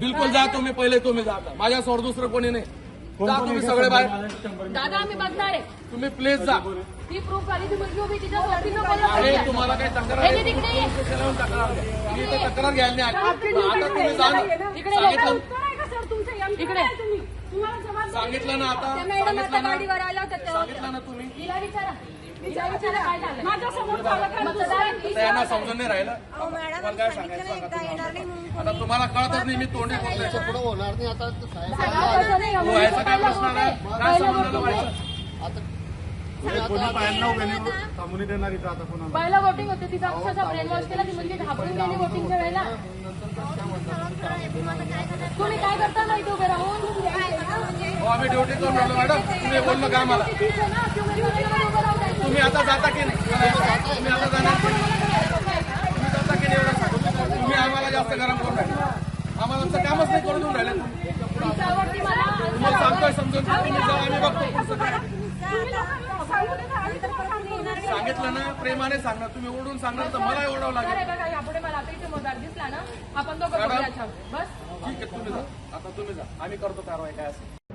बिलकुल जा तुम्ही पहिले तुम्ही जा आता. माझ्यासमोर दुसरं कोणी नाही. जा तुम्ही सगळे बाहेर. दादा आम्ही बघणार आहे. तुम्ही प्लीज जा. ती प्रूफ झाली ती मुलगी उभी तिच्या वरती अरे तुम्हाला काही तक्रार हे आहे? तिकडे ये. स्टेशनला येऊन तक्रार द्या. मी इथे तक्रार घ्यायला नाही. आली. आता तुम्ही जा ना. इकडे ये. सांगितलं. इकडे. सांगितलं ना आता. त्या मॅडम आता सांगितलं ना. गाडीवर आल्या होत्या तेव्हा. सांगितलं ना तुम्ही. तिला विचारा. तिला विचारा काय झालं. मतदान आता यांना समजून नाही राहिलं. काय सांगितलं एकदा येणार नाही तुम्ही. म्हणून आता तुम्हाला कळतच नाही मी तोंडी बोलतोय पुढे होणार नाही आता साहेब हो, याचा काय पहिलं प्रश्न. काय संबंध. आता कोणी पायांना उभे नाही थांबून देणार इथं आता कोणाला? पहिलं वोटिंग होते तिचा अक्षरशः ब्रेन वॉश केला ती मुलगी घाबरून गेली वोटिंगच्या वेळेला. तुम्ही काय करता नाही उभे राहून? हो आम्ही ड्युटी करून राहिलो मॅडम तुम्ही बोललो का आम्हाला? ठीक आहे ना तुम्ही उभं राहू द्यायचं. तुम्ही आता जाता की नाही तुम्ही आता जाणार की नाही? तुम्ही जाता की नाही एवढं सांगा. तुम्ही आम्हाला जास्त गरम करून राहिले. आम्हाला आमचं कामच नाही करून देऊन राहिले. तुम्हाला सांगतोय समजून आम्ही बघतो सांगितलं ना प्रेमाने सांगणार. तुम्ही ओढून सांगणार तर मला ओढावं लागेल. यापुढे मला आता इथे मोदार दिसला ना आपण दोघं. बस. ठीक आहे तुम्ही जा. आता तुम्ही जा. आम्ही करतो कारवाई काय असेल.